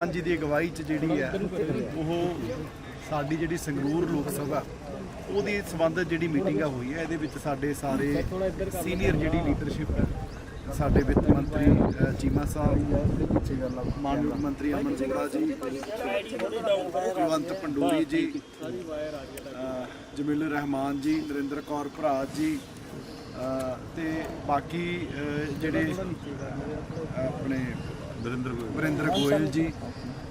ਜੀ ਦੀ ਅਗਵਾਈ 'ਚ ਜਿਹੜੀ ਹੈ ਉਹ ਸਾਡੀ ਜਿਹੜੀ ਸੰਗਰੂਰ ਲੋਕ ਸਭਾ ਉਹਦੀ ਸੰਬੰਧਿਤ ਜਿਹੜੀ ਮੀਟਿੰਗ ਆ ਹੋਈ ਹੈ ਇਹਦੇ ਵਿੱਚ ਸਾਡੇ ਸਾਰੇ ਸੀਨੀਅਰ ਜਿਹੜੀ ਲੀਡਰਸ਼ਿਪ ਹੈ ਸਾਡੇ ਵਿੱਤ ਮੰਤਰੀ ਚੀਮਾ ਸਾਹਿਬ ਮਾਨਯੋਗ ਮੰਤਰੀ ਅਮਨ ਜੋੜਾ ਜੀ ਕੁਲਵੰਤ ਪੰਡੂਰੀ ਜੀ ਅ, ਜਮੀਲ ਰਹਿਮਾਨ ਜੀ ਨਰਿੰਦਰ ਕੌਰ ਭਰਾ ਜੀ ਅ, ਤੇ ਬਾਕੀ ਜਿਹੜੇ ਆਪਣੇ ਵਰਿੰਦਰ ਵਰਿੰਦਰ ਗੋਇਲ ਜੀ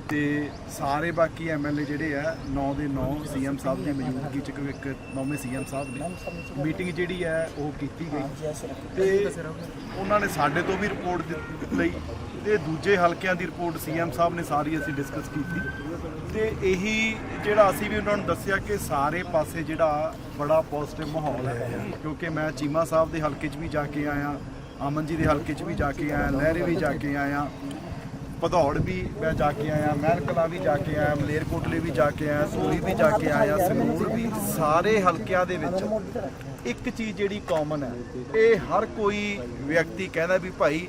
ਤੇ ਸਾਰੇ ਬਾਕੀ ਐਮਐਲਏ ਜਿਹੜੇ ਆ 9 ਦੇ 9 ਸੀਐਮ ਸਾਹਿਬ ਦੀ ਮੌਜੂਦਗੀ ਚ ਇੱਕ ਨੌਵੇਂ ਸੀਐਮ ਸਾਹਿਬ ਨੇ ਮੀਟਿੰਗ ਜਿਹੜੀ ਹੈ ਉਹ ਕੀਤੀ ਗਈ। ਤੇ ਉਹਨਾਂ ਨੇ ਸਾਡੇ ਤੋਂ ਵੀ ਰਿਪੋਰਟ ਲਈ ਤੇ ਦੂਜੇ ਹਲਕਿਆਂ ਦੀ ਰਿਪੋਰਟ ਸੀਐਮ ਸਾਹਿਬ ਨੇ ਸਾਰੀ ਅਸੀਂ ਡਿਸਕਸ ਕੀਤੀ। ਤੇ ਇਹੀ ਜਿਹੜਾ ਅਸੀਂ ਵੀ ਉਹਨਾਂ ਨੂੰ ਦੱਸਿਆ ਕਿ ਸਾਰੇ ਪਾਸੇ ਜਿਹੜਾ ਬੜਾ ਪੋਜ਼ਿਟਿਵ ਮਾਹੌਲ ਹੈ। ਕਿਉਂਕਿ ਮੈਂ ਚੀਮਾ ਸਾਹਿਬ ਦੇ ਹਲਕੇ 'ਚ ਵੀ ਜਾ ਕੇ ਆਇਆ। ਅਮਨ ਜੀ ਦੇ ਹਲਕੇ 'ਚ ਵੀ ਜਾ ਕੇ ਆਇਆ ਲਹਿਰੇ ਵੀ ਜਾ ਕੇ ਆਇਆ, ਭਦੌੜ ਵੀ ਮੈਂ ਜਾ ਕੇ ਆਇਆ, ਮਹਿਲਕਲਾ ਵੀ ਜਾ ਕੇ ਆਇਆ, ਮਲੇਰਕੋਟਲੇ ਵੀ ਜਾ ਕੇ ਆਇਆ, ਸੂਰੀ ਵੀ ਜਾ ਕੇ ਆਇਆ, ਸੰਗਰੂਰ ਵੀ, ਸਾਰੇ ਹਲਕਿਆਂ ਦੇ ਵਿੱਚ ਇੱਕ ਚੀਜ਼ ਜਿਹੜੀ ਕਾਮਨ ਹੈ, ਇਹ ਹਰ ਕੋਈ ਵਿਅਕਤੀ ਕਹਿੰਦਾ ਵੀ ਭਾਈ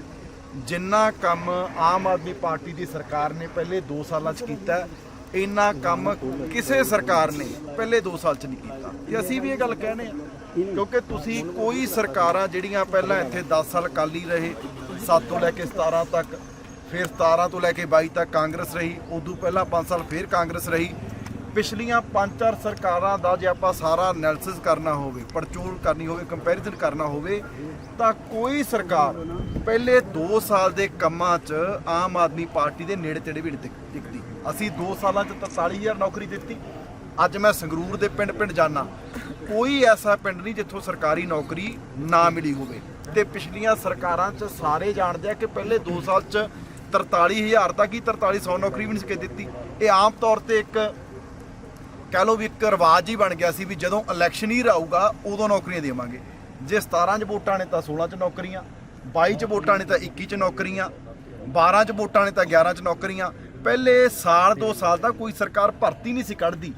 ਜਿੰਨਾ ਕੰਮ ਆਮ ਆਦਮੀ ਪਾਰਟੀ ਦੀ ਸਰਕਾਰ ਨੇ ਪਹਿਲੇ 2 ਸਾਲਾਂ 'ਚ ਕੀਤਾ, ਇੰਨਾ ਕੰਮ ਕਿਸੇ ਸਰਕਾਰ ਨੇ ਪਹਿਲੇ 2 ਸਾਲ 'ਚ ਨਹੀਂ ਕੀਤਾ। ਤੇ ਅਸੀਂ ਵੀ ਇਹ ਗੱਲ ਕਹਿੰਦੇ ਆ ਕਿਉਂਕਿ ਤੁਸੀਂ ਕੋਈ ਸਰਕਾਰਾਂ ਜਿਹੜੀਆਂ ਪਹਿਲਾਂ ਇੱਥੇ 10 ਸਾਲ ਕਾਲੀ ਰਹੇ 7 ਤੋਂ ਲੈ ਕੇ 17 ਤੱਕ, ਫਿਰ 17 ਤੋਂ ਲੈ ਕੇ 22 ਤੱਕ ਕਾਂਗਰਸ ਰਹੀ, ਉਦੋਂ ਪਹਿਲਾਂ 5 ਸਾਲ ਫਿਰ ਕਾਂਗਰਸ ਰਹੀ। ਪਿਛਲੀਆਂ 5-4 ਸਰਕਾਰਾਂ ਦਾ ਜੇ ਆਪਾਂ ਸਾਰਾ ਐਨਾਲਿਸਿਸ ਕਰਨਾ ਹੋਵੇ, ਪੜਚੋਲ ਕਰਨੀ ਹੋਵੇ ਕੰਪੈਰੀਜ਼ਨ ਕਰਨਾ ਹੋਵੇ, ਤਾਂ ਕੋਈ ਸਰਕਾਰ ਪਹਿਲੇ 2 ਸਾਲ ਦੇ ਕੰਮਾਂ 'ਚ ਆਮ ਆਦਮੀ ਪਾਰਟੀ ਦੇ ਨੇੜੇ ਤੇੜੇ ਵੀ ਨਹੀਂ ਦਿਖ- ਦਿਖਦੀ। ਅਸੀਂ 2 ਸਾਲਾਂ 'ਚ 43000 ਨੌਕਰੀ ਦਿੱਤੀ। ਅੱਜ ਮੈਂ ਸੰਗਰੂਰ ਦੇ ਪਿੰਡ-ਪਿੰਡ ਜਾਣਾ ਕੋਈ ਐਸਾ ਪਿੰਡ ਨਹੀਂ ਜਿੱਥੋਂ ਸਰਕਾਰੀ ਨੌਕਰੀ ਨਾ ਮਿਲੀ ਹੋਵੇ। ਤੇ ਪਿਛਲੀਆਂ ਸਰਕਾਰਾਂ 'ਚ ਸਾਰੇ ਜਾਣਦੇ ਆ ਕਿ ਪਹਿਲੇ 2 ਸਾਲ 'ਚ 43000 ਤੱਕ ਹੀ 4300 ਨੌਕਰੀ ਵੀ ਨਹੀਂ ਸੀ ਦਿੱਤੀ। ਇਹ ਆਮ ਤੌਰ ਤੇ ਇੱਕ ਕਹਿ ਲਓ ਵੀ ਇੱਕ ਰਿਵਾਜ ਹੀ ਬਣ ਗਿਆ ਸੀ ਵੀ ਜਦੋਂ ਇਲੈਕਸ਼ਨ ਹੀ ਆਊਗਾ ਉਦੋਂ ਨੌਕਰੀਆਂ ਦੇਵਾਂਗੇ। ਜੇ 17 ਚ ਵੋਟਾਂ ਨੇ ਤਾਂ 16 ਚ ਨੌਕਰੀਆਂ 22 ਚ ਵੋਟਾਂ ਨੇ ਤਾਂ 21 ਚ ਨੌਕਰੀਆਂ 12 ਚ ਵੋਟਾਂ ਨੇ ਤਾਂ 11 ਚ ਨੌਕਰੀਆਂ। ਪਹਿਲੇ ਸਾਲ, ਦੋ ਸਾਲ ਤਾਂ ਕੋਈ ਸਰਕਾਰ ਭਰਤੀ ਨਹੀਂ ਸੀ ਕੱਢਦੀ।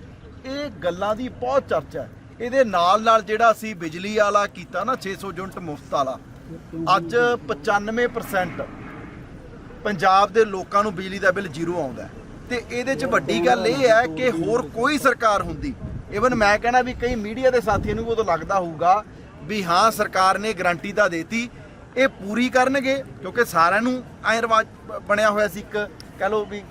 ਇਹ ਗੱਲਾਂ ਦੀ ਬਹੁਤ ਚਰਚਾ ਹੈ। ਇਹਦੇ ਨਾਲ ਨਾਲ ਜਿਹੜਾ ਅਸੀਂ ਬਿਜਲੀ ਵਾਲਾ ਕੀਤਾ ਨਾ 600 ਯੂਨਿਟ ਮੁਫਤ ਵਾਲਾ, ਅੱਜ 95% ਪੰਜਾਬ ਦੇ ਲੋਕਾਂ ਨੂੰ ਬਿਜਲੀ ਦਾ ਬਿੱਲ ਜ਼ੀਰੋ ਆਉਂਦਾ ਹੈ। ਤੇ ਇਹਦੇ 'ਚ ਵੱਡੀ ਗੱਲ ਇਹ ਹੈ ਕਿ ਹੋਰ ਕੋਈ ਸਰਕਾਰ ਹੁੰਦੀ ਇਵਨ ਮੈਂ ਕਹਿਣਾ ਵੀ ਕਈ ਮੀਡੀਆ ਦੇ ਸਾਥੀਆਂ ਨੂੰ ਵੀ ਉਦੋਂ ਲੱਗਦਾ ਹੋਊਗਾ ਵੀ ਹਾਂ, ਸਰਕਾਰ ਨੇ ਗਰੰਟੀ ਤਾਂ ਦੇਤੀ, ਇਹ ਪੂਰੀ ਕਰਨਗੇ, ਕਿਉਂਕਿ ਸਾਰਿਆਂ ਨੂੰ ਐ ਰਿਵਾਜ ਬਣਿਆ ਹੋਇਆ ਸੀ ਇੱਕ, ਕਹ ਲਓ ਵੀ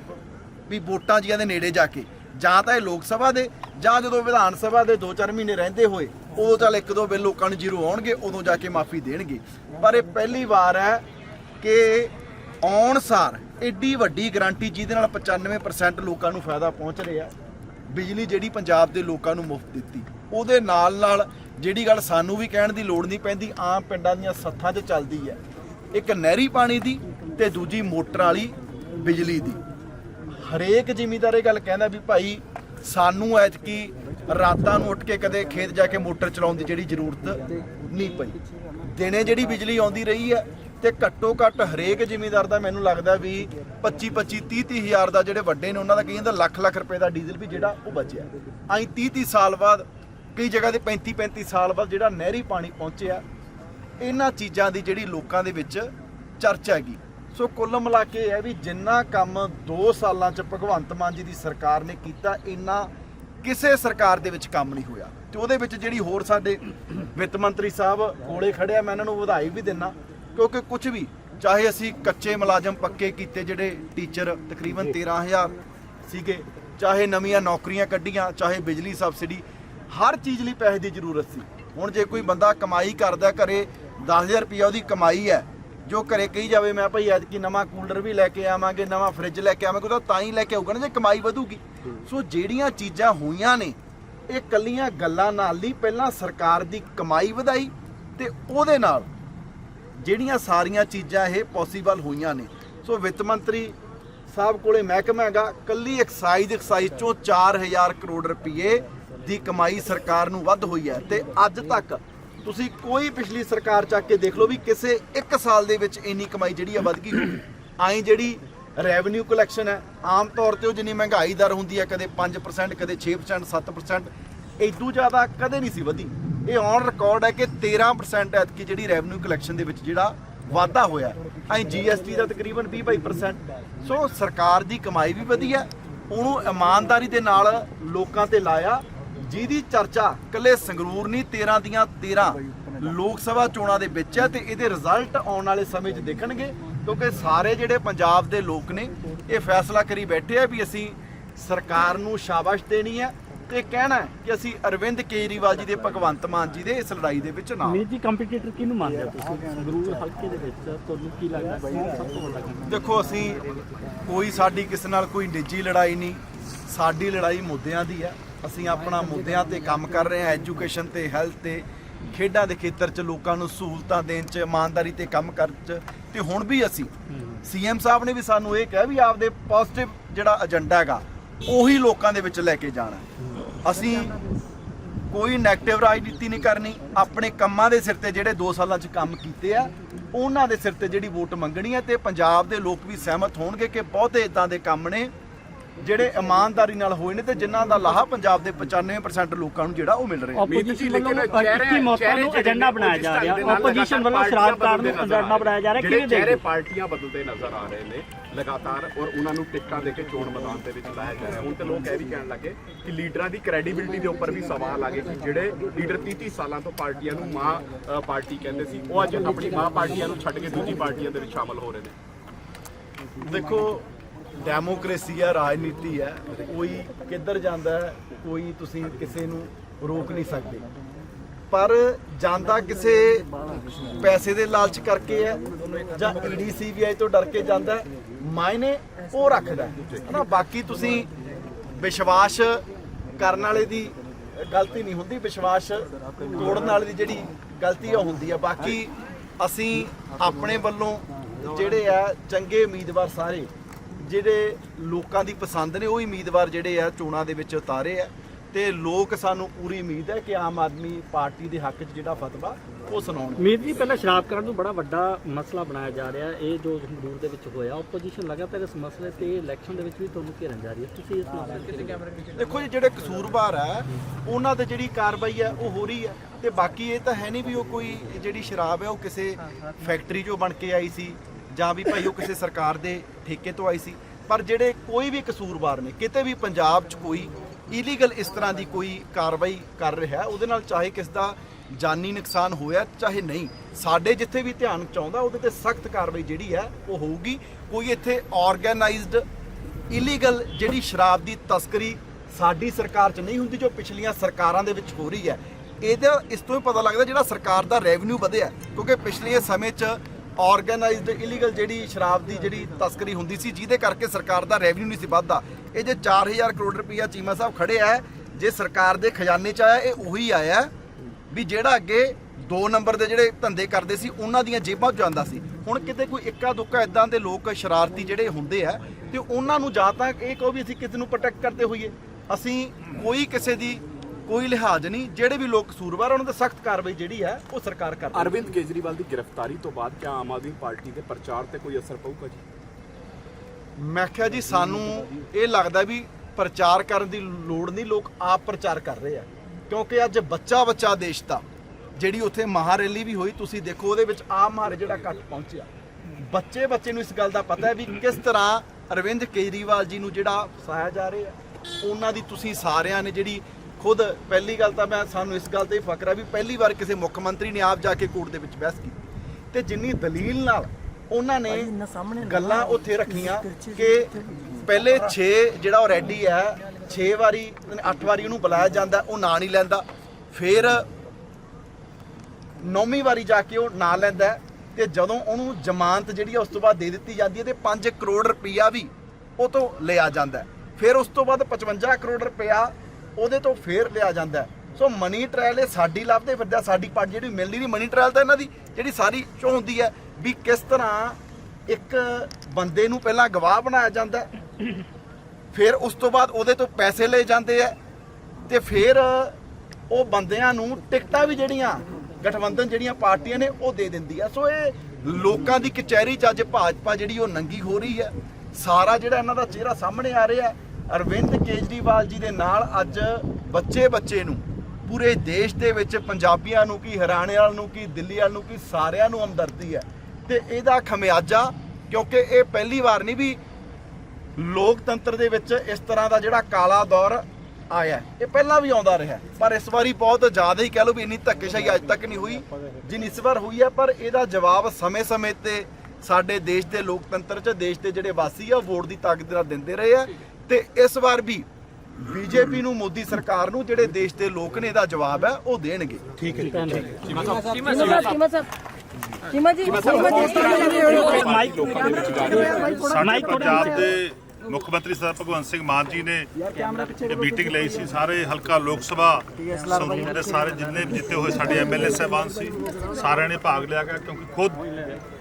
ਵੀ ਵੋਟਾਂ ਜੀਆਂ ਦੇ ਨੇੜੇ ਜਾ ਕੇ ਜਾਂ ਤਾਂ ਇਹ ਲੋਕ ਸਭਾ ਦੇ, ਜਾਂ ਜਦੋਂ ਵਿਧਾਨ ਸਭਾ ਦੇ 2-4 ਮਹੀਨੇ ਰਹਿੰਦੇ ਹੋਏ ਉਦੋਂ ਚੱਲ ਇੱਕ ਦੋ ਬਿੱਲ ਲੋਕਾਂ ਨੂੰ ਜ਼ੀਰੋ ਆਉਣਗੇ, ਉਦੋਂ ਜਾ ਕੇ ਮਾਫੀ ਦੇਣਗੇ। ਪਰ ਇਹ ਪਹਿਲੀ ਵਾਰ ਹੈ ਕਿ ਆਉਣ ਸਾਰ ਏਡੀ ਵੱਡੀ ਗਾਰੰਟੀ ਜਿਹਦੇ ਨਾਲ 95% ਲੋਕਾਂ ਨੂੰ ਫਾਇਦਾ ਪਹੁੰਚ ਰਿਹਾ, ਬਿਜਲੀ ਜਿਹੜੀ ਪੰਜਾਬ ਦੇ ਲੋਕਾਂ ਨੂੰ ਮੁਫਤ ਦਿੱਤੀ, ਉਹਦੇ ਨਾਲ ਨਾਲ ਜਿਹੜੀ ਗੱਲ ਸਾਨੂੰ ਵੀ ਕਹਿਣ ਦੀ ਲੋੜ ਨਹੀਂ ਪੈਂਦੀ, ਆਮ ਪਿੰਡਾਂ ਦੀਆਂ ਸੱਥਾਂ 'ਚ ਚੱਲਦੀ ਹੈ, ਇੱਕ ਨਹਿਰੀ ਪਾਣੀ ਦੀ ਤੇ ਦੂਜੀ ਮੋਟਰ ਵਾਲੀ ਬਿਜਲੀ ਦੀ। ਹਰੇਕ ਜ਼ਿਮੀਦਾਰ ਇਹ ਗੱਲ ਕਹਿੰਦਾ ਵੀ ਭਾਈ ਸਾਨੂੰ ਐਤਕੀ ਰਾਤਾਂ ਨੂੰ ਉੱਠ ਕੇ ਕਦੇ ਖੇਤ ਜਾ ਕੇ ਮੋਟਰ ਚਲਾਉਣ ਦੀ ਜਿਹੜੀ ਜ਼ਰੂਰਤ ਨਹੀਂ ਪਈ। ਦਿਨੇ ਜਿਹੜੀ ਬਿਜਲੀ ਆਉਂਦੀ ਰਹੀ ਹੈ ਤੇ ਘੱਟੋ ਘੱਟ ਹਰੇਕ ਜ਼ਿਮੀਦਾਰ ਦਾ ਮੈਨੂੰ ਲੱਗਦਾ ਵੀ 25 25 30 30 ਹਜ਼ਾਰ ਦਾ ਜਿਹੜੇ ਵੱਡੇ ਨੇ ਉਹਨਾਂ ਦਾ ਕਈ ਜਾਂਦਾ ਲੱਖ ਲੱਖ ਰੁਪਏ ਦਾ ਡੀਜ਼ਲ ਵੀ ਜਿਹੜਾ ਉਹ ਬਚਿਆ। ਆਈ 30 30 ਸਾਲ ਬਾਅਦ, ਕਈ ਜਗ੍ਹਾ ਤੇ 35 35 ਸਾਲ ਬਾਅਦ ਜਿਹੜਾ ਨਹਿਰੀ ਪਾਣੀ ਪਹੁੰਚਿਆ, ਇਹਨਾਂ ਚੀਜ਼ਾਂ ਦੀ ਜਿਹੜੀ ਲੋਕਾਂ ਦੇ ਵਿੱਚ ਚਰਚਾ ਹੈਗੀ। ਸੋ ਕੁੱਲ ਮਿਲਾ ਕੇ ਇਹ ਹੈ ਵੀ ਜਿੰਨਾ ਕੰਮ 2 ਸਾਲਾਂ ਚ ਭਗਵੰਤ ਮਾਨ ਜੀ ਦੀ ਸਰਕਾਰ ਨੇ ਕੀਤਾ ਇੰਨਾ ਕਿਸੇ ਸਰਕਾਰ ਦੇ ਵਿੱਚ ਕੰਮ ਨਹੀਂ ਹੋਇਆ। ਤੇ ਉਹਦੇ ਵਿੱਚ ਜਿਹੜੀ ਹੋਰ ਸਾਡੇ ਵਿੱਤ ਮੰਤਰੀ ਸਾਹਿਬ ਕੋਲੇ ਖੜਿਆ ਮੈਂ ਇਹਨਾਂ ਨੂੰ ਵਧਾਈ ਵੀ ਦਿੰਨਾ ਕਿਉਂਕਿ ਕੁਝ ਵੀ ਚਾਹੇ ਅਸੀਂ ਕੱਚੇ ਮੁਲਾਜ਼ਮ ਪੱਕੇ ਕੀਤੇ ਜਿਹੜੇ ਟੀਚਰ ਤਕਰੀਬਨ 13000 ਸੀਗੇ ਚਾਹੇ ਨਵੀਆਂ ਨੌਕਰੀਆਂ ਕੱਢੀਆਂ ਚਾਹੇ ਬਿਜਲੀ ਸਬਸਿਡੀ ਹਰ ਚੀਜ਼ ਲਈ ਪੈਸੇ ਦੀ ਜ਼ਰੂਰਤ ਸੀ। ਹੁਣ ਜੇ ਕੋਈ ਬੰਦਾ ਕਮਾਈ ਕਰਦਾ ਘਰੇ 10000 ਰੁਪਇਆ ਉਹਦੀ ਕਮਾਈ ਹੈ ਜੋ ਘਰੇ ਕਹੀ ਜਾਵੇ ਮੈਂ ਭਾਈ ਅੱਜ ਐਤਕੀ ਨਵਾਂ ਕੂਲਰ ਵੀ ਲੈ ਕੇ ਆਵਾਂਗੇ, ਨਵਾਂ ਫ੍ਰਿਜ ਲੈ ਕੇ ਆਵਾਂਗੇ ਉਹ ਤਾਂ ਤਾਂ ਹੀ ਲੈ ਕੇ ਆਊਗਾ ਨਾ, ਜੇ ਕਮਾਈ ਵਧੂਗੀ। ਸੋ ਜਿਹੜੀਆਂ ਚੀਜ਼ਾਂ ਹੋਈਆਂ ਨੇ, ਇਹ ਕੱਲੀਆਂ ਗੱਲਾਂ ਨਾਲ ਨਹੀਂ, ਪਹਿਲਾਂ ਸਰਕਾਰ ਦੀ ਕਮਾਈ ਵਧਾਈ ਤੇ ਉਹਦੇ ਨਾਲ ਜਿਹੜੀਆਂ ਸਾਰੀਆਂ ਚੀਜ਼ਾਂ ਇਹ ਪੋਸੀਬਲ ਹੋਈਆਂ ਨੇ। ਸੋ ਵਿੱਤ ਮੰਤਰੀ ਸਾਹਿਬ ਕੋਲੇ ਮਹਿਕਮਾ ਹੈਗਾ ਕੱਲੀ ਐਕਸਾਈਜ਼ ਐਕਸਾਈਜ਼ ਚੋਂ 4000 ਕਰੋੜ ਰੁਪਏ ਦੀ ਕਮਾਈ ਸਰਕਾਰ ਨੂੰ ਵੱਧ ਹੋਈ ਹੈ ਤੇ ਅੱਜ ਤੱਕ ਤੁਸੀਂ ਕੋਈ ਪਿਛਲੀ ਸਰਕਾਰ ਚੱਕ ਕੇ ਦੇਖ ਲਓ ਵੀ ਕਿਸੇ ਇੱਕ ਸਾਲ ਦੇ ਵਿੱਚ ਇੰਨੀ ਕਮਾਈ ਜਿਹੜੀ ਆ ਵੱਧ ਗਈ ਹੋਵੇ ਆਈ ਜਿਹੜੀ ਰੈਵਨਿਊ ਕਲੈਕਸ਼ਨ ਹੈ, ਆਮ ਤੌਰ ਤੇ ਉਹ ਜਿੰਨੀ ਮਹਿੰਗਾਈ ਦਰ ਹੁੰਦੀ ਹੈ, ਕਦੇ 5% ਕਦੇ 6% 7% ਇਦੋਂ ਜ਼ਿਆਦਾ ਕਦੇ ਨਹੀਂ ਸੀ ਵਧੀ। ਇਹ ਔਨ ਰਿਕਾਰਡ ਹੈ ਕਿ 13% ਐਤਕੀ ਜਿਹੜੀ ਰੈਵਨਿਊ ਕਲੈਕਸ਼ਨ ਦੇ ਵਿੱਚ ਜਿਹੜਾ ਵਾਧਾ ਹੋਇਆ। ਐਂ ਜੀਐਸਟੀ ਦਾ ਤਕਰੀਬਨ 20% ਸੋ ਸਰਕਾਰ ਦੀ ਕਮਾਈ ਵੀ ਵਧੀ ਹੈ, ਉਹਨੂੰ ਇਮਾਨਦਾਰੀ ਦੇ ਨਾਲ ਲੋਕਾਂ ਤੇ ਲਾਇਆ ਜਿਹਦੀ ਚਰਚਾ ਕੱਲੇ ਸੰਗਰੂਰ ਨਹੀਂ 13 ਦੀਆਂ 13 ਲੋਕ ਸਭਾ ਚੋਣਾਂ ਦੇ ਵਿੱਚ ਹੈ ਤੇ ਇਹਦੇ ਰਿਜ਼ਲਟ ਆਉਣ ਵਾਲੇ ਸਮੇਂ 'ਚ ਦੇਖਣਗੇ ਕਿਉਂਕਿ ਸਾਰੇ ਜਿਹੜੇ ਪੰਜਾਬ ਦੇ ਲੋਕ ਨੇ ਇਹ ਫੈਸਲਾ ਕਰੀ ਬੈਠੇ ਆ ਵੀ ਅਸੀਂ ਸਰਕਾਰ ਨੂੰ ਸ਼ਾਬਾਸ਼ ਦੇਣੀ ਹੈ ਤੇ ਕਹਿਣਾ ਕਿ ਅਸੀਂ ਅਰਵਿੰਦ ਕੇਜਰੀਵਾਲ ਜੀ ਦੇ ਭਗਵੰਤ ਮਾਨ ਜੀ ਦੇ ਇਸ ਲੜਾਈ ਦੇ ਵਿੱਚ ਨਾਲ ਮੇਰੀ ਕੰਪੀਟੀਟਰ ਕਿਹਨੂੰ ਮੰਨਦੇ ਹੋ ਤੁਸੀਂ? ਸੰਗਰੂਰ ਹਲਕੇ ਦੇ ਵਿੱਚ ਤੁਹਾਨੂੰ ਕੀ ਲੱਗਦਾ? ਸਭ ਤੋਂ ਵੱਡਾ ਦੇਖੋ ਅਸੀਂ ਕੋਈ ਸਾਡੀ ਕਿਸੇ ਨਾਲ ਕੋਈ ਨਿੱਜੀ ਲੜਾਈ ਨਹੀਂ ਸਾਡੀ ਲੜਾਈ ਮੁੱਦਿਆਂ ਦੀ ਹੈ ਅਸੀਂ ਆਪਣਾ ਮੁੱਦਿਆਂ ਤੇ ਕੰਮ ਕਰ ਰਹੇ ਹਾਂ ਐਜੂਕੇਸ਼ਨ ਤੇ ਹੈਲਥ ਤੇ, ਖੇਡਾਂ ਦੇ ਖੇਤਰ 'ਚ ਲੋਕਾਂ ਨੂੰ ਸਹੂਲਤਾਂ ਦੇਣ 'ਚ, ਇਮਾਨਦਾਰੀ ਤੇ ਕੰਮ ਕਰਨ 'ਚ। ਤੇ ਹੁਣ ਵੀ ਅਸੀਂ ਸੀਐਮ ਸਾਹਿਬ ਨੇ ਵੀ ਸਾਨੂੰ ਇਹ ਕਿਹਾ ਵੀ ਆਪਦੇ ਪੋਜ਼ਿਟਿਵ ਜਿਹੜਾ ਏਜੰਡਾ ਹੈਗਾ, ਉਹੀ ਲੋਕਾਂ ਦੇ ਵਿੱਚ ਲੈ ਕੇ ਜਾਣਾ। ਅਸੀਂ ਕੋਈ ਨੈਗੇਟਿਵ ਰਾਜਨੀਤੀ ਨਹੀਂ ਕਰਨੀ। ਆਪਣੇ ਕੰਮਾਂ ਦੇ ਸਿਰ ਤੇ ਜਿਹੜੇ 2 ਸਾਲਾਂ 'ਚ ਕੰਮ ਕੀਤੇ ਆ, ਉਹਨਾਂ ਦੇ ਸਿਰ ਤੇ ਜਿਹੜੀ ਵੋਟ ਮੰਗਣੀ ਹੈ ਤੇ ਪੰਜਾਬ ਦੇ ਲੋਕ ਵੀ ਸਹਿਮਤ ਹੋਣਗੇ ਕਿ ਬਹੁਤੇ ਇਦਾਂ ਦੇ ਕੰਮ ਨੇ। ਜਿਹੜੇ ਇਮਾਨਦਾਰੀ ਨਾਲ ਹੋਏ ਨੇ ਤੇ ਜਿਨ੍ਹਾਂ ਦਾ ਲਾਹਾ ਪੰਜਾਬ ਦੇ 95% ਲੋਕਾਂ ਨੂੰ ਜਿਹੜਾ ਉਹ ਮਿਲ ਰਿਹਾ ਆਪੋਜੀਸ਼ਨ ਵੱਲੋਂ 21 ਮੌਤਾਂ ਨੂੰ ਏਜੰਡਾ ਬਣਾਇਆ ਜਾ ਰਿਹਾ। ਆਪੋਜੀਸ਼ਨ ਵੱਲੋਂ ਸ਼ਰਾਰਤਕਾਰ ਨੂੰ ਏਜੰਡਾ ਬਣਾਇਆ ਜਾ ਰਿਹਾ। ਕਿਵੇਂ ਚਿਹਰੇ ਦੇਖਦੇ ਪਾਰਟੀਆਂ ਬਦਲਦੇ ਨਜ਼ਰ ਆ ਰਹੇ ਨੇ ਲਗਾਤਾਰ ਔਰ ਉਹਨਾਂ ਨੂੰ ਟਿਕਟਾਂ ਦੇ ਕੇ ਚੋਣ ਮੈਦਾਨ ਦੇ ਵਿੱਚ ਲਾਇਆ ਜਾ ਰਿਹਾ। ਹੁਣ ਤੇ ਲੋਕ ਇਹ ਵੀ ਕਹਿਣ ਲੱਗੇ ਕਿ ਲੀਡਰਾਂ ਦੀ ਕ੍ਰੈਡੀਬਿਲਿਟੀ ਦੇ ਉੱਪਰ ਵੀ ਸਵਾਲ ਆ ਗਏ ਕਿ ਜਿਹੜੇ ਲੀਡਰ 30 ਸਾਲਾਂ ਤੋਂ ਪਾਰਟੀਆਂ ਨੂੰ ਮਾਂ ਪਾਰਟੀ ਕਹਿੰਦੇ ਸੀ ਉਹ ਅੱਜ ਆਪਣੀ ਮਾਂ ਪਾਰਟੀਆਂ ਨੂੰ ਛੱਡ ਕੇ ਦੂਜੀ ਪਾਰਟੀਆਂ ਦੇ ਵਿੱਚ ਸ਼ਾਮਲ ਹੋ ਰਹੇ ਨੇ। ਦੇਖੋ ਡੈਮੋਕ੍ਰੇਸੀ ਹੈ ਰਾਜਨੀਤੀ ਹੈ ਕੋਈ ਕਿੱਧਰ ਜਾਂਦਾ ਹੈ, ਕੋਈ ਤੁਸੀਂ ਕਿਸੇ ਨੂੰ ਰੋਕ ਨਹੀਂ ਸਕਦੇ। ਪਰ ਜਾਂਦਾ ਕਿਸੇ ਪੈਸੇ ਦੇ ਲਾਲਚ ਕਰਕੇ ਹੈ, ਜਾਂ ਈਡੀ ਸੀਬੀਆਈ ਤੋਂ ਡਰ ਕੇ ਜਾਂਦਾ ਮਾਇਨੇ ਉਹ ਰੱਖਦਾ ਹੈ। ਹਨਾ, ਬਾਕੀ ਤੁਸੀਂ ਵਿਸ਼ਵਾਸ ਕਰਨ ਵਾਲੇ ਦੀ ਗਲਤੀ ਨਹੀਂ ਹੁੰਦੀ, ਵਿਸ਼ਵਾਸ ਤੋੜਨ ਵਾਲੇ ਦੀ ਜਿਹੜੀ ਗਲਤੀ ਉਹ ਹੁੰਦੀ ਹੈ ਬਾਕੀ ਅਸੀਂ ਆਪਣੇ ਵੱਲੋਂ ਜਿਹੜੇ ਆ, ਚੰਗੇ ਉਮੀਦਵਾਰ ਸਾਰੇ ਜਿਹੜੇ ਲੋਕਾਂ ਦੀ ਪਸੰਦ ਨੇ ਉਹ ਹੀ ਉਮੀਦਵਾਰ ਜਿਹੜੇ ਆ ਚੋਣਾਂ ਦੇ ਵਿੱਚ ਉਤਾਰੇ ਆ ਤੇ ਲੋਕ ਸਾਨੂੰ ਪੂਰੀ ਉਮੀਦ ਹੈ ਕਿ ਆਮ ਆਦਮੀ ਪਾਰਟੀ ਦੇ ਹੱਕ 'ਚ ਜਿਹੜਾ ਫਤਵਾ ਉਹ ਸੁਣਾਉਣਗੇ ਮੀਰ ਜੀ ਪਹਿਲਾਂ ਸ਼ਰਾਬ ਕਰਨ ਨੂੰ ਬੜਾ ਵੱਡਾ ਮਸਲਾ ਬਣਾਇਆ ਜਾ ਰਿਹਾ। ਇਹ ਜੋ ਸੰਗਰੂਰ ਦੇ ਵਿੱਚ ਹੋਇਆ ਆਪੋਜੀਸ਼ਨ ਲਗਾਤਾਰ ਇਸ ਮਸਲੇ ਤੇ ਇਲੈਕਸ਼ਨ ਦੇ ਵਿੱਚ ਵੀ ਤੁਹਾਨੂੰ ਘੇਰਨ ਜਾ ਰਹੀ ਹੈ। ਤੁਸੀਂ ਇਸ ਮਸਲੇ ਦੇਖੋ ਜੀ ਜਿਹੜੇ ਕਸੂਰਵਾਰ ਹੈ ਉਹਨਾਂ ਤੇ ਜਿਹੜੀ ਕਾਰਵਾਈ ਹੈ ਉਹ ਹੋ ਰਹੀ ਹੈ ਤੇ ਬਾਕੀ ਇਹ ਤਾਂ ਹੈ ਨਹੀਂ ਵੀ ਉਹ ਕੋਈ ਜਿਹੜੀ ਸ਼ਰਾਬ ਹੈ ਉਹ ਕਿਸੇ ਫੈਕਟਰੀ 'ਚੋਂ ਬਣ ਕੇ ਆਈ ਸੀ। ਜਾਂ ਵੀ ਭਾਈ ਉਹ ਕਿਸੇ ਸਰਕਾਰ ਦੇ ਠੇਕੇ ਤੋਂ ਆਈ ਸੀ, ਪਰ ਜਿਹੜੇ ਕੋਈ ਵੀ ਕਸੂਰਵਾਰ ਨੇ, ਕਿਤੇ ਵੀ ਪੰਜਾਬ 'ਚ ਕੋਈ ਇਲੀਗਲ ਇਸ ਤਰ੍ਹਾਂ ਦੀ ਕੋਈ ਕਾਰਵਾਈ ਕਰ ਰਿਹਾ ਉਹਦੇ ਨਾਲ ਚਾਹੇ ਕਿਸ ਦਾ ਜਾਨੀ ਨੁਕਸਾਨ ਹੋਇਆ, ਚਾਹੇ ਨਹੀਂ, ਸਾਡੇ ਜਿੱਥੇ ਵੀ ਧਿਆਨ ਚ ਆਉਂਦਾ ਉਹਦੇ ਤੇ ਸਖਤ ਕਾਰਵਾਈ ਜਿਹੜੀ ਹੈ, ਉਹ ਹੋਊਗੀ। ਕੋਈ ਇੱਥੇ ਆਰਗੇਨਾਈਜ਼ਡ ਇਲੀਗਲ ਜਿਹੜੀ ਸ਼ਰਾਬ ਦੀ ਤਸਕਰੀ ਸਾਡੀ ਸਰਕਾਰ 'ਚ ਨਹੀਂ ਹੁੰਦੀ, ਜੋ ਪਿਛਲੀਆਂ ਸਰਕਾਰਾਂ ਦੇ ਵਿੱਚ ਹੋ ਰਹੀ ਹੈ, ਇਹਦਾ ਇਸ ਤੋਂ ਹੀ ਪਤਾ ਲੱਗਦਾ ਜਿਹੜਾ ਸਰਕਾਰ ਦਾ ਰੈਵਨਿਊ ਵਧਿਆ ਕਿਉਂਕਿ ਪਿਛਲੇ ਸਮੇਂ 'ਚ ਆਰਗੇਨਾਈਜ਼ਡ ਇਲੀਗਲ ਜਿਹੜੀ ਸ਼ਰਾਬ ਦੀ ਜਿਹੜੀ ਤਸਕਰੀ ਹੁੰਦੀ ਸੀ, ਜਿਹਦੇ ਕਰਕੇ ਸਰਕਾਰ ਦਾ ਰੈਵਨਿਊ ਨਹੀਂ ਸੀ ਵੱਧਦਾ। ਇਹ ਜੇ 4000 ਕਰੋੜ ਰੁਪਈਆ ਚੀਮਾ ਸਾਹਿਬ ਖੜੇ ਆ, ਜੇ ਸਰਕਾਰ ਦੇ ਖਜ਼ਾਨੇ 'ਚ ਆਇਆ, ਇਹ ਉਹੀ ਆਇਆ ਵੀ ਜਿਹੜਾ ਅੱਗੇ 2 ਨੰਬਰ ਦੇ ਜਿਹੜੇ ਧੰਦੇ ਕਰਦੇ ਸੀ, ਉਹਨਾਂ ਦੀਆਂ ਜੇਬਾਂ 'ਚ ਜਾਂਦਾ ਸੀ। ਹੁਣ ਕਿਤੇ ਕੋਈ ਇੱਕਾ ਦੁੱਕਾ ਇਦਾਂ ਦੇ ਲੋਕ ਸ਼ਰਾਰਤੀ ਜਿਹੜੇ ਹੁੰਦੇ ਆ, ਤੇ ਉਹਨਾਂ ਨੂੰ ਜਾਂ ਤਾਂ ਇਹ ਕਹੋ ਵੀ ਅਸੀਂ ਕਿਸ ਨੂੰ ਪ੍ਰੋਟੈਕਟ ਕਰਦੇ ਹੋਈਏ। ਅਸੀਂ ਕੋਈ ਕਿਸੇ ਦੀ ਕੋਈ ਲਿਹਾਜ਼ ਨਹੀਂ ਜਿਹੜੇ ਵੀ ਲੋਕ ਕਸੂਰਵਾਰ ਉਹਨਾਂ ਤੇ ਸਖਤ ਕਾਰਵਾਈ ਜਿਹੜੀ ਹੈ ਉਹ ਸਰਕਾਰ ਕਰਦੀ ਹੈ ਅਰਵਿੰਦ ਕੇਜਰੀਵਾਲ ਦੀ ਗ੍ਰਿਫਤਾਰੀ ਤੋਂ ਬਾਅਦ ਕਿਆ ਆਮ ਆਦਮੀ ਪਾਰਟੀ ਦੇ ਪ੍ਰਚਾਰ ਤੇ ਕੋਈ ਅਸਰ ਪਊਗਾ ਜੀ? ਮੈਂ ਕਿਹਾ ਜੀ ਸਾਨੂੰ ਇਹ ਲੱਗਦਾ ਵੀ ਪ੍ਰਚਾਰ ਕਰਨ ਦੀ ਲੋੜ ਨਹੀਂ ਲੋਕ ਆਪ ਪ੍ਰਚਾਰ ਕਰ ਰਹੇ ਆ। ਕਿਉਂਕਿ ਅੱਜ ਬੱਚਾ ਬੱਚਾ ਦੇਸ਼ ਦਾ ਜਿਹੜੀ ਉੱਥੇ ਮਹਾਰੈਲੀ ਵੀ ਹੋਈ ਤੁਸੀਂ ਦੇਖੋ ਉਹਦੇ ਵਿੱਚ ਆਮ ਮਾਰੇ ਜਿਹੜਾ ਘੱਟ ਪਹੁੰਚਿਆ। ਬੱਚੇ ਬੱਚੇ ਨੂੰ ਇਸ ਗੱਲ ਦਾ ਪਤਾ ਹੈ ਵੀ ਕਿਸ ਤਰ੍ਹਾਂ ਅਰਵਿੰਦ ਕੇਜਰੀਵਾਲ ਜੀ ਨੂੰ ਜਿਹੜਾ ਫਸਾਇਆ ਜਾ ਰਿਹਾ ਉਹਨਾਂ ਦੀ ਤੁਸੀਂ ਸਾਰਿਆਂ ਨੇ ਜਿਹੜੀ ਖੁਦ ਪਹਿਲੀ ਗੱਲ ਤਾਂ ਮੈਂ ਸਾਨੂੰ ਇਸ ਗੱਲ ਤੇ ਹੀ ਫਕਰ ਹੈ ਵੀ ਪਹਿਲੀ ਵਾਰ ਕਿਸੇ ਮੁੱਖ ਮੰਤਰੀ ਨੇ ਆਪ ਜਾ ਕੇ ਕੋਰਟ ਦੇ ਵਿੱਚ ਬਹਿਸ ਕੀਤੀ। ਤੇ ਜਿੰਨੀ ਦਲੀਲ ਨਾਲ ਉਹਨਾਂ ਨੇ ਗੱਲਾਂ ਉੱਥੇ ਰੱਖੀਆਂ ਕਿ ਪਹਿਲੇ 6 ਜਿਹੜਾ ਉਹ ਰੈਡੀ ਹੈ 6 ਵਾਰੀ 8 ਵਾਰੀ ਉਹਨੂੰ ਬੁਲਾਇਆ ਜਾਂਦਾ ਉਹ ਨਾਂ ਨਹੀਂ ਲੈਂਦਾ। ਫਿਰ ਨੌਵੀਂ ਵਾਰੀ ਜਾ ਕੇ ਉਹ ਨਾਂ ਲੈਂਦਾ ਤੇ ਜਦੋਂ ਉਹਨੂੰ ਜ਼ਮਾਨਤ ਜਿਹੜੀ ਹੈ ਉਸ ਤੋਂ ਬਾਅਦ ਦੇ ਦਿੱਤੀ ਜਾਂਦੀ ਹੈ ਤੇ 5 ਕਰੋੜ ਰੁਪਈਆ ਵੀ ਉਹ ਤੋਂ ਲਿਆ ਜਾਂਦਾ। ਫਿਰ ਉਸ ਤੋਂ ਬਾਅਦ 55 ਕਰੋੜ ਰੁਪਈਆ ਉਹਦੇ ਤੋਂ ਫੇਰ ਲਿਆ ਜਾਂਦਾ ਸੋ ਮਨੀ ਟ੍ਰਾਇਲ ਇਹ ਸਾਡੀ ਲੱਭਦੇ ਫਿਰਦਾ ਸਾਡੀ ਪਾਰਟੀ ਜਿਹੜੀ ਮਿਲਦੀ ਨਹੀਂ ਮਨੀ ਟ੍ਰਾਇਲ ਤਾਂ ਇਹਨਾਂ ਦੀ, ਜਿਹੜੀ ਸਾਰੀ ਚੋਂ ਹੁੰਦੀ ਹੈ ਵੀ ਕਿਸ ਤਰ੍ਹਾਂ ਇੱਕ ਬੰਦੇ ਨੂੰ ਪਹਿਲਾਂ ਗਵਾਹ ਬਣਾਇਆ ਜਾਂਦਾ ਫਿਰ ਉਸ ਤੋਂ ਬਾਅਦ ਉਹਦੇ ਤੋਂ ਪੈਸੇ ਲਏ ਜਾਂਦੇ ਆ ਤੇ ਫਿਰ ਉਹ ਬੰਦਿਆਂ ਨੂੰ ਟਿਕਟਾਂ ਵੀ ਜਿਹੜੀਆਂ ਗਠਬੰਧਨ ਜਿਹੜੀਆਂ ਪਾਰਟੀਆਂ ਨੇ ਉਹ ਦੇ ਦਿੰਦੀ ਆ ਸੋ ਇਹ ਲੋਕਾਂ ਦੀ ਕਚਹਿਰੀ 'ਚ ਅੱਜ ਭਾਜਪਾ ਜਿਹੜੀ ਉਹ ਨੰਗੀ ਹੋ ਰਹੀ ਹੈ, ਸਾਰਾ ਜਿਹੜਾ ਇਹਨਾਂ ਦਾ ਚਿਹਰਾ ਸਾਹਮਣੇ ਆ ਰਿਹਾ ਹੈ ਅਰਵਿੰਦ ਕੇਜਰੀਵਾਲ ਜੀ ਦੇ ਨਾਲ ਅੱਜ ਬੱਚੇ ਬੱਚੇ ਨੂੰ, ਪੂਰੇ ਦੇਸ਼ ਦੇ ਵਿੱਚ ਪੰਜਾਬੀਆਂ ਨੂੰ ਕੀ, ਹਰਿਆਣੇ ਵਾਲ ਨੂੰ ਕੀ, ਦਿੱਲੀ ਵਾਲ ਨੂੰ ਕੀ, ਸਾਰਿਆਂ ਨੂੰ ਹਮਦਰਦੀ ਹੈ। ਤੇ ਇਹਦਾ ਖਮਿਆਜਾ, ਕਿਉਂਕਿ ਇਹ ਪਹਿਲੀ ਵਾਰ ਨਹੀਂ ਵੀ ਲੋਕਤੰਤਰ ਦੇ ਵਿੱਚ ਇਸ ਤਰ੍ਹਾਂ ਦਾ ਜਿਹੜਾ ਕਾਲਾ ਦੌਰ ਆਇਆ ਇਹ ਪਹਿਲਾਂ ਵੀ ਆਉਂਦਾ ਰਿਹਾ ਪਰ ਇਸ ਵਾਰੀ ਬਹੁਤ ਜ਼ਿਆਦਾ ਹੀ ਕਹਿ ਲਓ ਵੀ ਇੰਨੀ ਧੱਕੇਸ਼ਾਹੀ ਅੱਜ ਤੱਕ ਨਹੀਂ ਹੋਈ, ਜਿੰਨੀ ਇਸ ਵਾਰ ਹੋਈ ਹੈ, ਪਰ ਇਹਦਾ ਜਵਾਬ ਸਮੇਂ-ਸਮੇਂ ਤੇ ਸਾਡੇ ਦੇਸ਼ ਦੇ ਲੋਕਤੰਤਰ 'ਚ, ਦੇਸ਼ ਦੇ ਜਿਹੜੇ ਵਾਸੀ ਆ ਵੋਟ ਦੀ ਤਾਕਤ ਨਾਲ ਦਿੰਦੇ ਰਹੇ ਆ। ਤੇ ਇਸ ਵਾਰ ਵੀ ਬੀਜੇਪੀ ਨੂੰ ਮੋਦੀ ਸਰਕਾਰ ਨੂੰ ਜਿਹੜੇ ਦੇਸ਼ ਦੇ ਲੋਕ ਨੇ ਇਹਦਾ ਜਵਾਬ ਹੈ ਉਹ ਦੇਣਗੇ। ਚੀਮਾ ਸਾਹਿਬ ਚੀਮਾ ਸਾਹਿਬ। ਚੀਮਾ ਜੀ ਚੀਮਾ ਜੀ ਸਾਡੇ ਪੰਜਾਬ ਦੇ ਮੁੱਖ ਮੰਤਰੀ ਸਰਦਾਰ ਭਗਵੰਤ ਸਿੰਘ ਮਾਨ ਜੀ ਨੇ ਇਹ ਮੀਟਿੰਗ ਲਈ ਸੀ। ਸਾਰੇ ਹਲਕਾ ਲੋਕ ਸਭਾ ਸੰਗਰੂਰ ਦੇ ਸਾਰੇ ਜਿੰਨੇ ਜਿੱਤੇ ਹੋਏ ਸਾਡੇ ਐਮਐਲਏ ਸਾਹਿਬਾਨ ਸੀ ਸਾਰਿਆਂ ਨੇ ਭਾਗ ਲਿਆ ਗਿਆ ਕਿਉਂਕਿ ਖੁਦ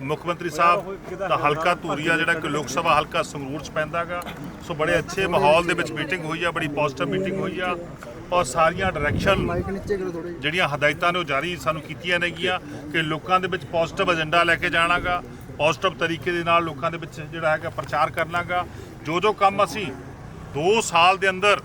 ਮੁੱਖ ਮੰਤਰੀ ਸਾਹਿਬ ਦਾ ਹਲਕਾ ਧੂਰੀਆ ਜਿਹੜਾ ਕਿ ਲੋਕ ਸਭਾ ਹਲਕਾ ਸੰਗਰੂਰ ਚ ਪੈਂਦਾਗਾ। ਸੋ ਬੜੇ ਅੱਛੇ ਮਾਹੌਲ ਦੇ ਵਿੱਚ ਮੀਟਿੰਗ ਹੋਈ ਆ, ਬੜੀ ਪੋਜ਼ਿਟਿਵ ਮੀਟਿੰਗ ਹੋਈ ਆ। ਔਰ ਸਾਰੀਆਂ ਡਾਇਰੈਕਸ਼ਨ ਜਿਹੜੀਆਂ ਹਦਾਇਤਾਂ ਨੇ ਉਹ ਜਾਰੀ ਸਾਨੂੰ ਕੀਤੀਆਂ ਨੇਗੀਆਂ ਕਿ ਲੋਕਾਂ ਦੇ ਵਿੱਚ ਪੋਜ਼ਿਟਿਵ ਏਜੰਡਾ ਲੈ ਕੇ ਜਾਣਾਗਾ। ਪੋਜ਼ਿਟਿਵ ਤਰੀਕੇ ਦੇ ਨਾਲ ਲੋਕਾਂ ਦੇ ਵਿੱਚ ਜਿਹੜਾ ਹੈਗਾ ਪ੍ਰਚਾਰ ਕਰਨਾਗਾ। ਜੋ ਜੋ ਕੰਮ ਅਸੀਂ 2 ਸਾਲ ਦੇ ਅੰਦਰ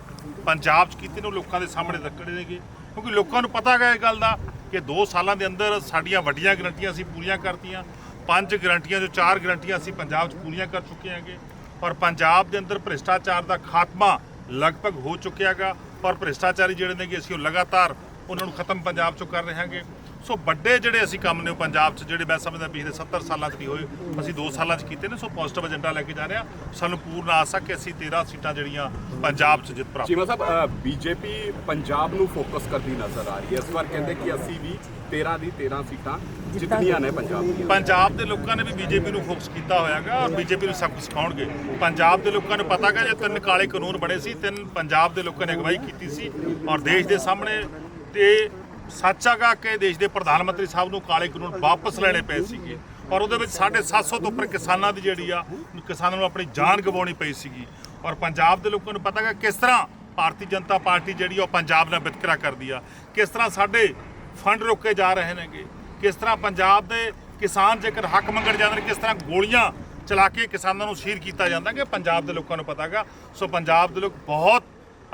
ਪੰਜਾਬ 'ਚ ਕੀਤੇ ਨੇ, ਉਹ ਲੋਕਾਂ ਦੇ ਸਾਹਮਣੇ ਰੱਖਣੇ ਨੇਗੇ। ਕਿਉਂਕਿ ਲੋਕਾਂ ਨੂੰ ਪਤਾ ਹੈ ਇਹ ਗੱਲ ਦਾ ਕਿ 2 ਸਾਲਾਂ ਦੇ ਅੰਦਰ ਸਾਡੀਆਂ ਵੱਡੀਆਂ ਗਰੰਟੀਆਂ ਅਸੀਂ ਪੂਰੀਆਂ ਕਰਤੀਆਂ। ਪੰਜ ਗਰੰਟੀਆਂ ਜੋ ਚਾਰ ਗਰੰਟੀਆਂ ਅਸੀਂ ਪੰਜਾਬ 'ਚ ਪੂਰੀਆਂ ਕਰ ਚੁੱਕੇ ਹਾਂਗੇ। ਔਰ ਪੰਜਾਬ ਦੇ ਅੰਦਰ ਭ੍ਰਿਸ਼ਟਾਚਾਰ ਦਾ ਖਾਤਮਾ ਲਗਭਗ ਹੋ ਚੁੱਕਿਆ ਹੈਗਾ। ਔਰ ਭ੍ਰਿਸ਼ਟਾਚਾਰੀ ਜਿਹੜੇ ਨੇਗੇ ਅਸੀਂ ਉਹ ਲਗਾਤਾਰ ਉਹਨਾਂ ਨੂੰ ਖਤਮ ਪੰਜਾਬ 'ਚੋਂ ਕਰ ਰਹੇ ਹਾਂਗੇ। ਸੋ ਵੱਡੇ ਜਿਹੜੇ ਅਸੀਂ ਕੰਮ ਨੇ ਉਹ ਪੰਜਾਬ 'ਚ ਜਿਹੜੇ ਮੈਂ ਸਮਝਦਾ ਪਿਛਲੇ 70 ਸਾਲਾਂ 'ਚ ਨਹੀਂ ਹੋਏ ਅਸੀਂ 2 ਸਾਲਾਂ 'ਚ ਕੀਤੇ ਨੇ ਸੋ ਪੋਜ਼ਿਟਿਵ ਏਜੰਡਾ ਲੈ ਕੇ ਜਾ ਰਹੇ ਹਾਂ। ਸਾਨੂੰ ਪੂਰਨ ਆਸ ਆ ਕਿ ਅਸੀਂ 13 ਸੀਟਾਂ ਜਿਹੜੀਆਂ ਪੰਜਾਬ 'ਚ ਜਿੱਤ ਪ੍ਰਾਪਤ ਚੀਮਾ ਸਾਹਿਬ ਬੀਜੇਪੀ ਪੰਜਾਬ ਨੂੰ ਫੋਕਸ ਕਰਦੀ ਨਜ਼ਰ ਆ ਰਹੀ ਹੈ। ਇਸ ਵਾਰ ਕਹਿੰਦੇ ਕਿ ਅਸੀਂ ਵੀ 13 ਦੀ 13 ਸੀਟਾਂ ਜਿੱਤਣੀਆਂ ਨੇ ਪੰਜਾਬ ਦੀਆਂ। ਪੰਜਾਬ ਦੇ ਲੋਕਾਂ ਨੇ ਵੀ ਬੀਜੇਪੀ ਨੂੰ ਫੋਕਸ ਕੀਤਾ ਹੋਇਆਗਾ। ਔਰ ਬੀਜੇਪੀ ਨੂੰ ਸਭ ਕੁਝ ਸਿਖਾਉਣਗੇ। ਪੰਜਾਬ ਦੇ ਲੋਕਾਂ ਨੂੰ ਪਤਾ ਗਾ ਜੇ ਤਿੰਨ ਕਾਲੇ ਕਾਨੂੰਨ ਬਣੇ ਸੀ ਤਿੰਨ ਪੰਜਾਬ ਦੇ ਲੋਕਾਂ ਨੇ ਅਗਵਾਈ ਕੀਤੀ ਸੀ ਔਰ ਦੇਸ਼ ਦੇ ਸਾਹਮਣੇ ਤੇ ਸੱਚ ਹੈਗਾ ਕਿ ਦੇਸ਼ ਦੇ ਪ੍ਰਧਾਨ ਮੰਤਰੀ ਸਾਹਿਬ ਨੂੰ ਕਾਲੇ ਕਾਨੂੰਨ ਵਾਪਸ ਲੈਣੇ ਪਏ ਸੀਗੇ ਔਰ ਉਹਦੇ ਵਿੱਚ 750 ਤੋਂ ਉੱਪਰ ਕਿਸਾਨਾਂ ਦੀ ਜਿਹੜੀ ਆ, ਕਿਸਾਨਾਂ ਨੂੰ ਆਪਣੀ ਜਾਨ ਗਵਾਉਣੀ ਪਈ ਸੀਗੀ। ਔਰ ਪੰਜਾਬ ਦੇ ਲੋਕਾਂ ਨੂੰ ਪਤਾ ਹੈਗਾ ਕਿਸ ਤਰ੍ਹਾਂ ਭਾਰਤੀ ਜਨਤਾ ਪਾਰਟੀ ਜਿਹੜੀ ਆ, ਉਹ ਪੰਜਾਬ ਨਾਲ ਵਿਤਕਰਾ ਕਰਦੀ ਆ। ਕਿਸ ਤਰ੍ਹਾਂ ਸਾਡੇ ਫੰਡ ਰੋਕੇ ਜਾ ਰਹੇ ਨੇਗੇ? ਕਿਸ ਤਰ੍ਹਾਂ ਪੰਜਾਬ ਦੇ ਕਿਸਾਨ ਜੇਕਰ ਹੱਕ ਮੰਗਣ ਜਾਂਦੇ ਨੇ, ਕਿਸ ਤਰ੍ਹਾਂ ਗੋਲੀਆਂ ਚਲਾ ਕੇ ਕਿਸਾਨਾਂ ਨੂੰ ਸ਼ਹੀਦ ਕੀਤਾ ਜਾਂਦਾ ਕਿ ਪੰਜਾਬ ਦੇ ਲੋਕਾਂ ਨੂੰ ਪਤਾ ਹੈਗਾ ਸੋ ਪੰਜਾਬ ਦੇ ਲੋਕ ਬਹੁਤ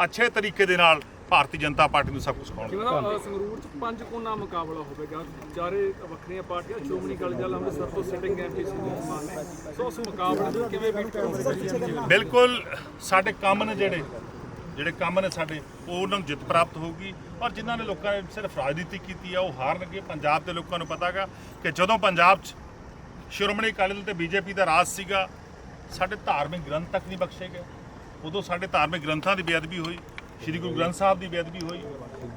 ਅੱਛੇ ਤਰੀਕੇ ਦੇ ਨਾਲ ਭਾਰਤੀ ਜਨਤਾ ਪਾਰਟੀ ਨੂੰ ਸਭ ਕੁਝ ਸਿਖਾਉਣਗੇ ਜਿਵੇਂ ਸੰਗਰੂਰ ਚ ਪੰਜ ਕੋਨਾ ਮੁਕਾਬਲਾ ਹੋਵੇਗਾ। ਚਾਰੇ ਵੱਖਰੀਆਂ ਪਾਰਟੀਆਂ ਸ਼੍ਰੋਮਣੀ ਅਕਾਲੀ ਦਲ ਅੰਮ੍ਰਿਤਸਰ ਤੋਂ ਸਿਟਿੰਗ ਐਮਪੀ ਸੀ ਮਾਨ ਨੇ। ਸੋ ਉਸ ਮੁਕਾਬਲੇ ਨੂੰ ਕਿਵੇਂ ਬੀਟ ਕਰੋਗੇ? ਬਿਲਕੁਲ ਸਾਡੇ ਕੰਮ ਨੇ ਜਿਹੜੇ ਜਿਹੜੇ ਕੰਮ ਨੇ ਸਾਡੇ ਉਹ ਉਹਨਾਂ ਨੂੰ ਜਿੱਤ ਪ੍ਰਾਪਤ ਹੋਊਗੀ। ਔਰ ਜਿਨ੍ਹਾਂ ਨੇ ਲੋਕਾਂ ਨੇ ਸਿਰਫ ਰਾਜਨੀਤੀ ਕੀਤੀ ਆ ਉਹ ਹਾਰਨਗੇ ਪੰਜਾਬ ਦੇ ਲੋਕਾਂ ਨੂੰ ਪਤਾਗਾ ਕਿ ਜਦੋਂ ਪੰਜਾਬ 'ਚ ਸ਼੍ਰੋਮਣੀ ਅਕਾਲੀ ਦਲ ਤੇ ਬੀਜੇਪੀ ਦਾ ਰਾਜ ਸੀਗਾ ਸਾਡੇ ਧਾਰਮਿਕ ਗ੍ਰੰਥ ਤੱਕ ਨਹੀਂ ਬਖਸ਼ੇ ਗਏ। ਉਦੋਂ ਸਾਡੇ ਧਾਰਮਿਕ ਗ੍ਰੰਥਾਂ ਦੀ ਬੇਅਦਬੀ ਹੋਈ। ਸ੍ਰੀ ਗੁਰੂ ਗ੍ਰੰਥ ਸਾਹਿਬ ਦੀ ਬੇਅਦਬੀ ਹੋਈ।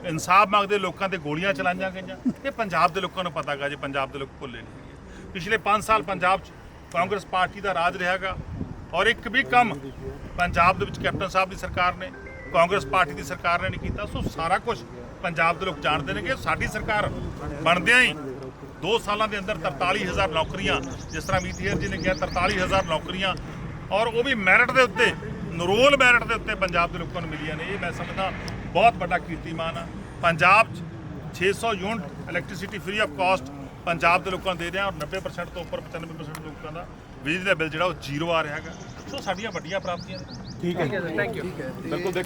ਇਨਸਾਫ ਮੰਗਦੇ ਲੋਕਾਂ ਤੇ ਗੋਲੀਆਂ ਚਲਾਈਆਂ ਗਈਆਂ। ਇਹ ਪੰਜਾਬ ਦੇ ਲੋਕਾਂ ਨੂੰ ਪਤਾ ਗਾ ਜੇ ਪੰਜਾਬ ਦੇ ਲੋਕ ਭੁੱਲੇ ਨਹੀਂ ਪਿਛਲੇ 5 ਸਾਲ ਪੰਜਾਬ 'ਚ ਕਾਂਗਰਸ ਪਾਰਟੀ ਦਾ ਰਾਜ ਰਿਹਾਗਾ ਔਰ ਇੱਕ ਵੀ ਕੰਮ ਪੰਜਾਬ ਦੇ ਵਿੱਚ ਕੈਪਟਨ ਸਾਹਿਬ ਦੀ ਸਰਕਾਰ ਨੇ, ਕਾਂਗਰਸ ਪਾਰਟੀ ਦੀ ਸਰਕਾਰ ਨੇ ਨਹੀਂ ਕੀਤਾ। ਸੋ ਸਾਰਾ ਕੁਝ ਪੰਜਾਬ ਦੇ ਲੋਕ ਜਾਣਦੇ ਨੇ ਕਿ ਸਾਡੀ ਸਰਕਾਰ ਬਣਦਿਆਂ ਹੀ 2 ਸਾਲਾਂ ਦੇ ਅੰਦਰ 43000 ਨੌਕਰੀਆਂ, ਜਿਸ ਤਰ੍ਹਾਂ ਮੀਤੀਅਰ ਜੀ ਨੇ ਕਿਹਾ 43000 ਨੌਕਰੀਆਂ। ਔਰ ਉਹ ਵੀ ਮੈਰਿਟ ਦੇ ਉੱਤੇ ਨਰੋਲ ਮੈਰਿਟ ਦੇ ਉੱਤੇ ਪੰਜਾਬ ਦੇ ਲੋਕਾਂ ਨੂੰ ਮਿਲੀਆਂ ਨੇ। ਇਹ ਮੈਂ ਸਮਝਦਾ ਬਹੁਤ ਵੱਡਾ ਕੀਰਤੀਮਾਨ ਆ। ਪੰਜਾਬ 'ਚ 600 unit electricity free of cost Punjab ਦੇ ਲੋਕਾਂ ਨੂੰ ਦੇ ਰਿਹਾ ਔਰ 90% ਤੋਂ ਉੱਪਰ 95% ਲੋਕਾਂ ਦਾ ਬਿਜਲੀ ਦਾ ਬਿੱਲ ਜਿਹੜਾ ਉਹ ਜ਼ੀਰੋ ਆ ਰਿਹਾ ਹੈਗਾ। ਸੋ ਸਾਡੀਆਂ ਵੱਡੀਆਂ ਪ੍ਰਾਪਤੀਆਂ ਨੇ। ਬਿਲਕੁਲ